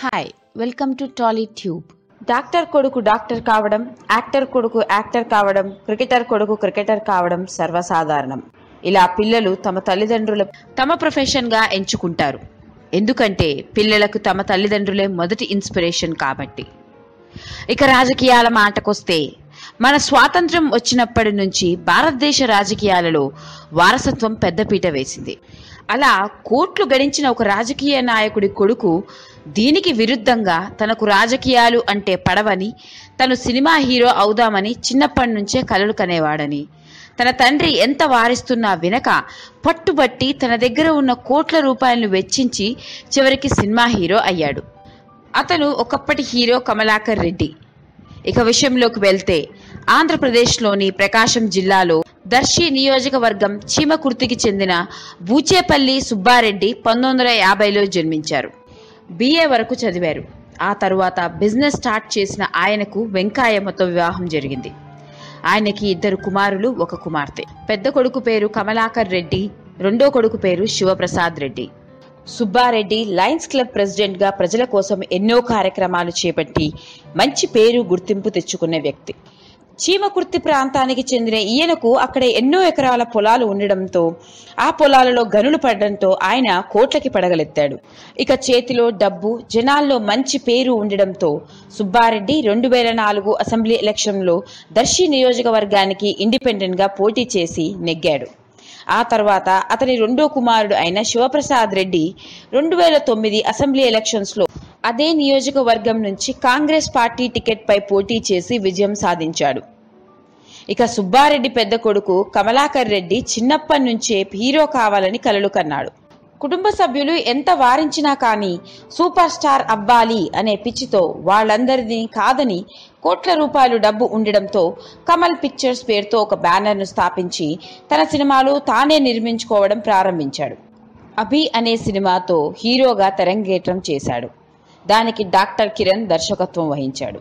Hi welcome to Tolly tube doctor కొడుకు doctor కావడం actor కొడుకు యాక్టర్ కావడం క్రికెటర్ కొడుకు క్రికెటర్ కావడం సర్వసాధారణం. ఇలా పిల్లలు తమ తల్లిదండ్రుల తమ ప్రొఫెషన్గా ఎంచుకుంటారు. ఎందుకంటే పిల్లలకు తమ తల్లిదండ్రులే మొదటి ఇన్స్పిరేషన్ కాబట్టి. ఇక రాజకీయాల మాటకొస్తే మన స్వాతంత్రం వచ్చినప్పటి నుంచి భారతదేశ రాజకీయాలలో వారసత్వం పెద్దపీట వేసింది. అలా కోట్లు గడించిన ఒక రాజకీయ నాయకుడి కొడుకు దీనికి విరుద్ధంగా తనకు రాజకీయాలు అంటే పడవని తను సినిమా హీరో అవుదామని చిన్నప్పటి నుంచే కలలు కనేవాడని. తన తండ్రి ఎంత వారిస్తున్నా వినక పట్టుబట్టి తన దగ్గర ఉన్న కోట్ల రూపాయలను వెచ్చించి చివరికి సినిమా హీరో అయ్యాడు. అతను ఒకప్పటి హీరో కమలాకర్ రెడ్డి. ఇక విషయంలోకి వెళ్తే ఆంధ్రప్రదేశ్లోని ప్రకాశం జిల్లాలో దర్శి నియోజకవర్గం చీమకుర్తికి చెందిన బూచేపల్లి సుబ్బారెడ్డి పంతొమ్మిది వందల యాభైలో జన్మించారు. బిఏ వరకు చదివారు. ఆ తరువాత బిజినెస్ స్టార్ట్ చేసిన ఆయనకు వెంకాయమ్మతో వివాహం జరిగింది. ఆయనకి ఇద్దరు కుమారులు ఒక కుమార్తె. పెద్ద కొడుకు పేరు కమలాకర్ రెడ్డి రెండో కొడుకు పేరు శివప్రసాద్ రెడ్డి. సుబ్బారెడ్డి లయన్స్ క్లబ్ ప్రెసిడెంట్గా ప్రజల కోసం ఎన్నో కార్యక్రమాలు చేపట్టి మంచి పేరు గుర్తింపు తెచ్చుకునే వ్యక్తి. చీమకుర్తి ప్రాంతానికి చెందిన ఈయనకు అక్కడ ఎన్నో ఎకరాల పొలాలు ఉండడంతో ఆ పొలాలలో గనులు పడడంతో ఆయన కోట్లకి పడగలెత్తాడు. ఇక చేతిలో డబ్బు జనాల్లో మంచి పేరు ఉండడంతో సుబ్బారెడ్డి రెండు వేల నాలుగు అసెంబ్లీ ఎలక్షన్లో దర్శి నియోజకవర్గానికి ఇండిపెండెంట్గా పోటీ చేసి నెగ్గాడు. ఆ తర్వాత అతని రెండో కుమారుడు అయిన శివప్రసాద్ రెడ్డి రెండు వేల తొమ్మిది అసెంబ్లీ ఎలక్షన్స్లో అదే నియోజకవర్గం నుంచి కాంగ్రెస్ పార్టీ టికెట్పై పోటీ చేసి విజయం సాధించాడు. ఇక సుబ్బారెడ్డి పెద్ద కొడుకు కమలాకర్ రెడ్డి చిన్నప్పటి నుంచే హీరో కావాలని కలలు కన్నాడు. కుటుంబ సభ్యులు ఎంత వారించినా కానీ సూపర్ స్టార్ అబ్బాలి అనే పిచ్చితో వాళ్ళందరినీ కాదని కోట్ల రూపాయలు డబ్బు ఉండడంతో కమల్ పిక్చర్స్ పేరుతో ఒక బ్యానర్ను స్థాపించి తన సినిమాలు తానే నిర్మించుకోవడం ప్రారంభించాడు. అభి అనే సినిమాతో హీరోగా తెరంగేట్రం చేశాడు. దానికి డాక్టర్ కిరణ్ దర్శకత్వం వహించాడు.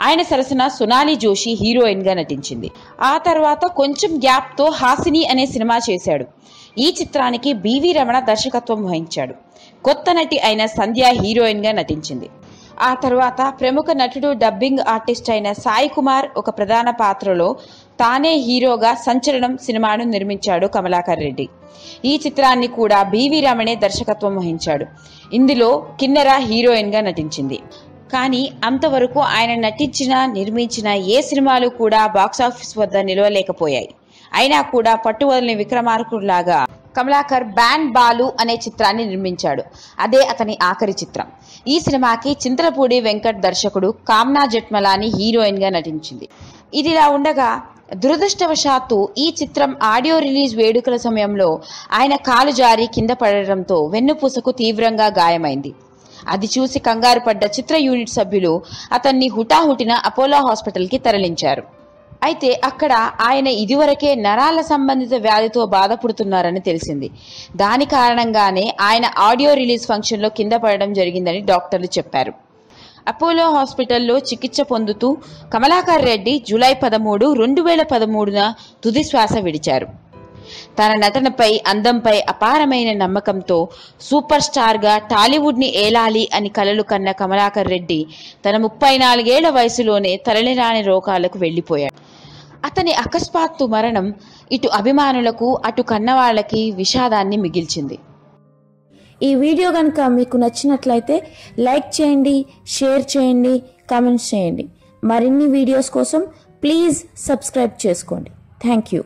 ఆయన సరసన సునాలి జోషి హీరోయిన్గా నటించింది. ఆ తర్వాత కొంచెం గ్యాప్తో హాసిని అనే సినిమా చేశాడు. ఈ చిత్రానికి బివి రమణ దర్శకత్వం వహించాడు. కొత్త నటి అయిన సంధ్య హీరోయిన్గా నటించింది. ఆ తర్వాత ప్రముఖ నటుడు డబ్బింగ్ ఆర్టిస్ట్ అయిన సాయి కుమార్ ఒక ప్రధాన పాత్రలో తానే హీరోగా సంచలనం సినిమాను నిర్మించాడు కమలాకర్ రెడ్డి. ఈ చిత్రాన్ని కూడా బివి రమణే దర్శకత్వం వహించాడు. ఇందులో కిన్నెర హీరోయిన్గా నటించింది. కానీ అంతవరకు ఆయన నటించిన నిర్మించిన ఏ సినిమాలు కూడా బాక్సాఫీస్ వద్ద నిలవలేకపోయాయి. అయినా కూడా పట్టువదలని విక్రమార్కుడిలాగా కమలాకర్ బ్యాండ్ బాలు అనే చిత్రాన్ని నిర్మించాడు. అదే అతని ఆఖరి చిత్రం. ఈ సినిమాకి చింతలపూడి వెంకట్ దర్శకుడు కామ్నా జట్మలాని హీరోయిన్గా నటించింది. ఇదిలా ఉండగా దురదృష్టవశాత్తు ఈ చిత్రం ఆడియో రిలీజ్ వేడుకల సమయంలో ఆయన కాలు జారి కింద పడడంతో వెన్నుపూసకు తీవ్రంగా గాయమైంది. అది చూసి కంగారు పడ్డ చిత్ర యూనిట్ సభ్యులు అతన్ని హుటాహుటిన అపోలో హాస్పిటల్కి తరలించారు. అయితే అక్కడ ఆయన ఇదివరకే నరాల సంబంధిత వ్యాధితో బాధపడుతున్నారని తెలిసింది. దాని కారణంగానే ఆయన ఆడియో రిలీజ్ ఫంక్షన్లో కింద పడడం జరిగిందని డాక్టర్లు చెప్పారు. అపోలో హాస్పిటల్లో చికిత్స పొందుతూ కమలాకర్ రెడ్డి జూలై పదమూడు రెండు వేల పదమూడున తుది శ్వాస విడిచారు. తన నటనపై అందంపై అపారమైన నమ్మకంతో సూపర్ స్టార్గా టాలీవుడ్ని ఏలాలి అని కలలు కన్న కమలాకర్ రెడ్డి తన ముప్పై నాలుగేళ్ళ వయసులోనే తరలిరాని రోగాలకు వెళ్ళిపోయాడు అతని అకస్మాత్తు మరణం ఇటు అభిమానులకు అటు కన్నవాళ్ళకి విషాదాన్ని మిగిల్చింది. ఈ వీడియో కనుక మీకు నచ్చినట్లయితే లైక్ చేయండి షేర్ చేయండి కామెంట్స్ చేయండి. మరిన్ని వీడియోస్ కోసం ప్లీజ్ సబ్స్క్రైబ్ చేసుకోండి. Thank you.